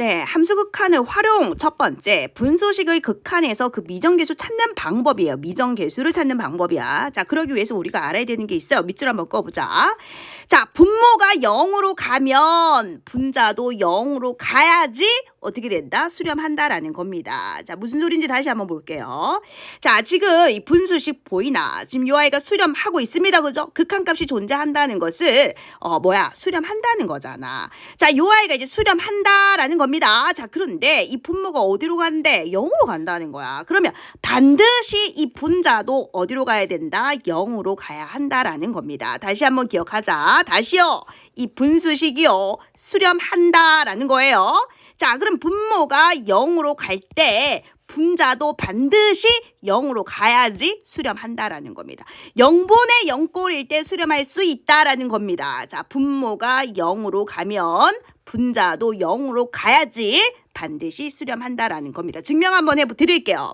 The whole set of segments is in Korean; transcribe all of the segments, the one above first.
네, 함수 극한을 활용 첫 번째 분소식의 극한에서 그 미정계수 찾는 방법이에요. 미정계수를 찾는 방법이야. 자, 그러기 위해서 우리가 알아야 되는 게 있어요. 밑줄 한번 꺼보자. 자, 분모가 0으로 가면 분자도 0으로 가야지 어떻게 된다? 수렴한다라는 겁니다. 자, 무슨 소리인지 다시 한번 볼게요. 자, 지금 이 분수식 보이나? 지금 요 아이가 수렴하고 있습니다. 그죠? 극한값이 존재한다는 것을 어, 뭐야? 수렴한다는 거잖아. 자, 요 아이가 이제 수렴한다라는 겁니다. 자, 그런데 이 분모가 어디로 간대? 0으로 간다는 거야. 그러면 반드시 이 분자도 어디로 가야 된다? 0으로 가야 한다라는 겁니다. 다시 한번 기억하자. 다시요. 이 분수식이요. 수렴한다라는 거예요. 자, 그럼 분모가 0으로 갈 때 분자도 반드시 0으로 가야지 수렴한다라는 겁니다. 0분의 0꼴일 때 수렴할 수 있다라는 겁니다. 자, 분모가 0으로 가면 분자도 0으로 가야지 반드시 수렴한다라는 겁니다. 증명 한번 해드릴게요.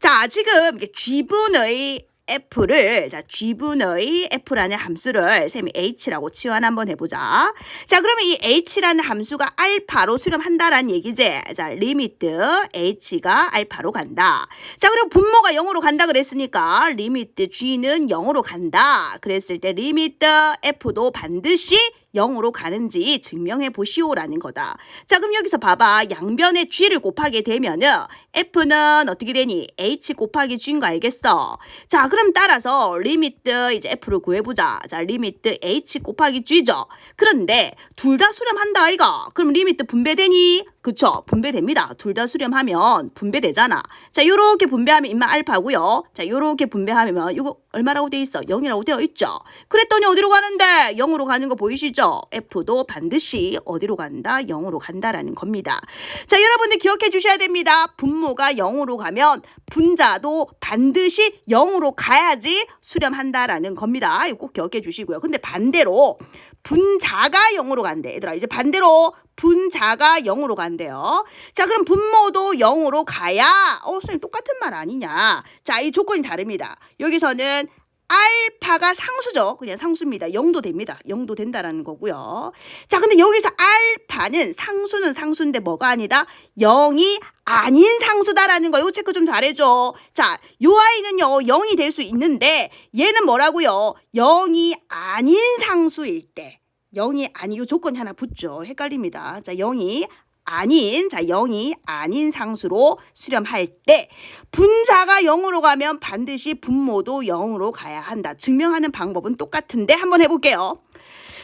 자, 지금 G분의 f를 자 g분의 f라는 함수를 쌤이 h라고 치환 한번 해보자. 자 그러면 이 h라는 함수가 알파로 수렴한다라는 얘기지. 자 리미트 h가 알파로 간다. 자 그리고 분모가 0으로 간다 그랬으니까 리미트 g는 0으로 간다. 그랬을 때 리미트 f도 반드시 0으로 가는지 증명해 보시오라는 거다. 자, 그럼 여기서 봐봐. 양변에 g를 곱하게 되면은 f는 어떻게 되니? h 곱하기 g인 거 알겠어? 자, 그럼 따라서 리미트 이제 f를 구해보자. 자, 리미트 h 곱하기 g죠. 그런데 둘 다 수렴한다 아이가. 그럼 리미트 분배되니? 그쵸 분배됩니다. 둘 다 수렴하면 분배되잖아. 자 요렇게 분배하면 인마 알파고요. 자 요렇게 분배하면 이거 얼마라고 돼 있어? 0이라고 되어 있죠. 그랬더니 어디로 가는데? 0으로 가는 거 보이시죠? F도 반드시 어디로 간다? 0으로 간다라는 겁니다. 자 여러분들 기억해 주셔야 됩니다. 분모가 0으로 가면 분자도 반드시 0으로 가야지 수렴한다라는 겁니다. 이거 꼭 기억해 주시고요. 근데 반대로 분자가 0으로 간대. 얘들아 이제 반대로 분자가 0으로 간 대요. 자, 그럼 분모도 0으로 가야 어, 선생님 똑같은 말 아니냐? 자, 이 조건이 다릅니다. 여기서는 알파가 상수죠. 그냥 상수입니다. 0도 됩니다. 0도 된다라는 거고요. 자, 근데 여기서 알파는 상수는 상수인데 뭐가 아니다? 0이 아닌 상수다라는 거. 요 체크 좀 잘해줘. 자, 요 아이는요, 0이 될 수 있는데 얘는 뭐라고요? 0이 아닌 상수일 때. 0이 아니고 조건이 하나 붙죠. 헷갈립니다. 자, 0이 아닌 자 0이 아닌 상수로 수렴할 때 분자가 0으로 가면 반드시 분모도 0으로 가야 한다. 증명하는 방법은 똑같은데 한번 해볼게요.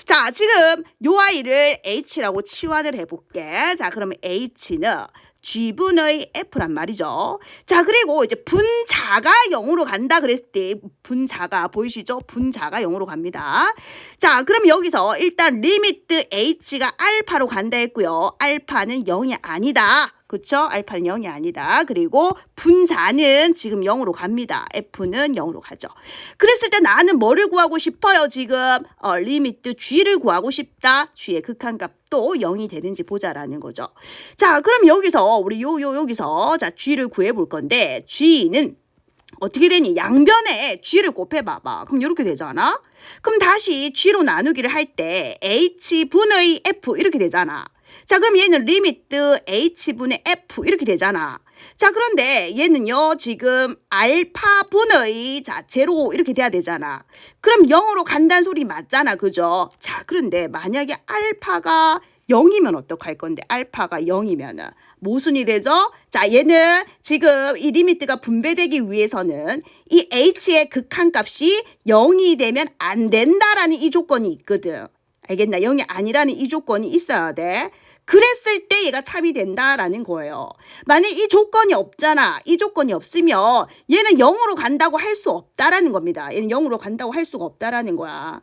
자 지금 요 아이를 h라고 치환을 해볼게. 자 그러면 h는 G분의 F란 말이죠. 자, 그리고 이제 분자가 0으로 간다 그랬을 때 분자가 보이시죠? 분자가 0으로 갑니다. 자, 그럼 여기서 일단 리미트 H가 알파로 간다 했고요. 알파는 0이 아니다. 그쵸? 알파는 0이 아니다. 그리고 분자는 지금 0으로 갑니다. F는 0으로 가죠. 그랬을 때 나는 뭐를 구하고 싶어요? 지금 어, 리미트 G를 구하고 싶다. G의 극한값도 0이 되는지 보자라는 거죠. 자, 그럼 여기서 우리 요 요 여기서 자 G를 구해 볼 건데 G는 어떻게 되니? 양변에 G를 곱해봐봐. 그럼 이렇게 되잖아? 그럼 다시 G로 나누기를 할 때 H분의 F 이렇게 되잖아. 자, 그럼 얘는 리미트 h분의 f 이렇게 되잖아. 자, 그런데 얘는요, 지금 알파분의 자, 제로 이렇게 돼야 되잖아. 그럼 0으로 간다는 소리 맞잖아. 그죠? 자, 그런데 만약에 알파가 0이면 어떡할 건데 알파가 0이면은 무슨 이 되죠? 자, 얘는 지금 이 리미트가 분배되기 위해서는 이 h의 극한값이 0이 되면 안 된다라는 이 조건이 있거든. 알겠나? 0이 아니라는 이 조건이 있어야 돼. 그랬을 때 얘가 참이 된다라는 거예요. 만약 이 조건이 없잖아. 이 조건이 없으면 얘는 0으로 간다고 할 수 없다라는 겁니다. 얘는 0으로 간다고 할 수가 없다라는 거야.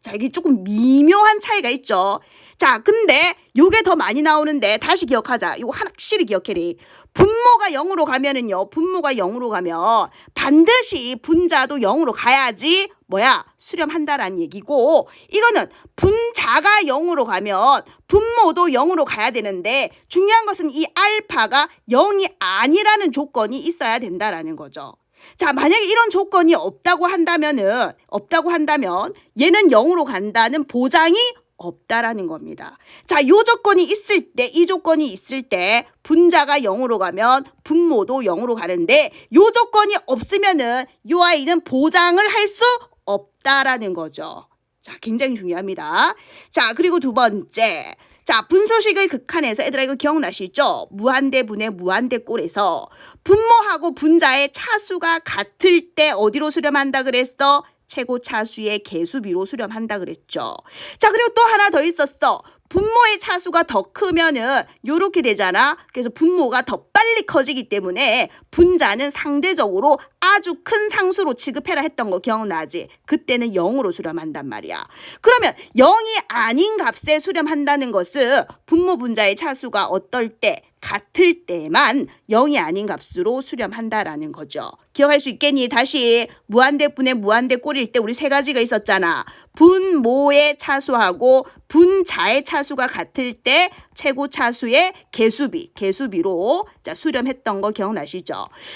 자, 이게 조금 미묘한 차이가 있죠. 자, 근데 요게 더 많이 나오는데 다시 기억하자. 이거 확실히 기억해리. 분모가 0으로 가면은요. 분모가 0으로 가면 반드시 분자도 0으로 가야지 뭐야? 수렴한다라는 얘기고 이거는 분자가 0으로 가면 분모도 0으로 가야 되는데 중요한 것은 이 알파가 0이 아니라는 조건이 있어야 된다라는 거죠. 자, 만약에 이런 조건이 없다고 한다면은, 없다고 한다면, 얘는 0으로 간다는 보장이 없다라는 겁니다. 자, 요 조건이 있을 때, 이 조건이 있을 때 분자가 0으로 가면 분모도 0으로 가는데 요 조건이 없으면은 요 아이는 보장을 할 수 없다라는 거죠. 자, 굉장히 중요합니다. 자, 그리고 두 번째. 자, 분소식의 극한에서 얘들아 이거 기억나시죠? 무한대분의 무한대꼴에서 분모하고 분자의 차수가 같을 때 어디로 수렴한다 그랬어? 최고 차수의 개수비로 수렴한다 그랬죠. 자, 그리고 또 하나 더 있었어. 분모의 차수가 더 크면은 요렇게 되잖아. 그래서 분모가 더 빨리 커지기 때문에 분자는 상대적으로 아주 큰 상수로 취급해라 했던 거 기억나지? 그때는 0으로 수렴한단 말이야. 그러면 0이 아닌 값에 수렴한다는 것은 분모 분자의 차수가 어떨 때 같을 때만 0이 아닌 값으로 수렴한다라는 거죠. 기억할 수 있겠니? 다시 무한대분의 무한대꼴일 때 우리 세 가지가 있었잖아. 분모의 차수하고 분자의 차수가 같을 때 최고 차수의 개수비, 개수비로 자 수렴했던 거 기억나시죠?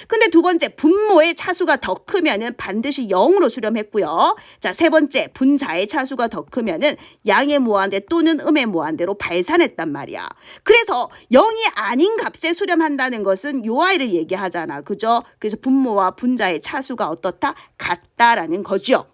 근데 두 번째 분모의 차수가 더 크면은 반드시 0으로 수렴했고요. 자, 세 번째 분자의 차수가 더 크면은 양의 무한대 또는 음의 무한대로 발산했단 말이야. 그래서 0이 아닌 값에 수렴한다는 것은 요 아이를 얘기하잖아. 그죠? 그래서 분모와 분자의 차수가 어떻다? 같다라는 거죠.